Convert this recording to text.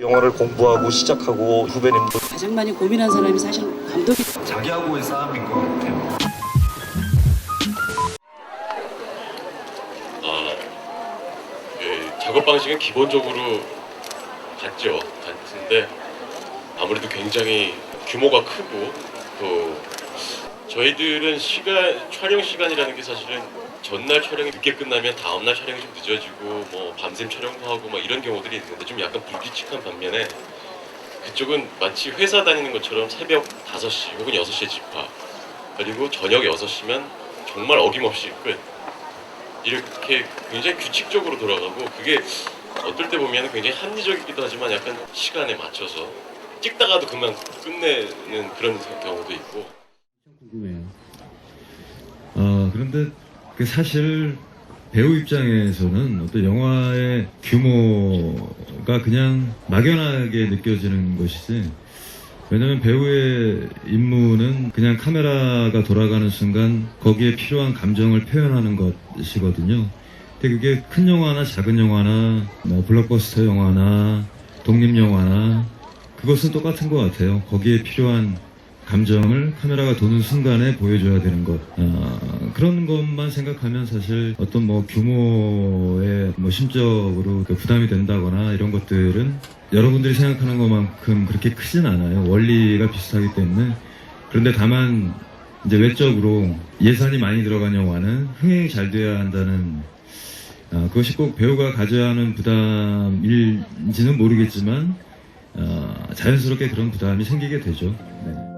영화를 공부하고 시작하고 후배님도 가장 많이 고민한 사람이 사실 감독이 자기하고의 싸움인 것 같아요. 아, 그 작업 방식은 기본적으로 같죠. 같은데 아무래도 굉장히 규모가 크고 또 저희들은 시간 촬영 시간이라는 게 사실은 전날 촬영이 늦게 끝나면 다음날 촬영이 좀 늦어지고 뭐 밤샘 촬영도 하고 막 이런 경우들이 있는데 좀 약간 불규칙한 반면에 그쪽은 마치 회사 다니는 것처럼 새벽 5시 혹은 6시에 집합. 그리고 저녁 6시면 정말 어김없이 끝. 이렇게 굉장히 규칙적으로 돌아가고 그게 어떨 때 보면 굉장히 합리적이기도 하지만 약간 시간에 맞춰서 찍다가도 그만 끝내는 그런 경우도 있고. 어, 그런데 그 사실 배우 입장에서는 어떤 영화의 규모가 그냥 막연하게 느껴지는 것이지 왜냐면 배우의 임무는 그냥 카메라가 돌아가는 순간 거기에 필요한 감정을 표현하는 것이거든요. 근데 그게 큰 영화나 작은 영화나 뭐 블록버스터 영화나 독립 영화나 그것은 똑같은 것 같아요. 거기에 필요한 감정을 카메라가 도는 순간에 보여줘야 되는 것. 아, 그런 것만 생각하면 사실 어떤 뭐 규모에 뭐 심적으로 그 부담이 된다거나 이런 것들은 여러분들이 생각하는 것만큼 그렇게 크진 않아요. 원리가 비슷하기 때문에. 그런데 다만 이제 외적으로 예산이 많이 들어간 영화는 흥행이 잘 돼야 한다는 아, 그것이 꼭 배우가 가져야 하는 부담일지는 모르겠지만 아, 자연스럽게 그런 부담이 생기게 되죠. 네.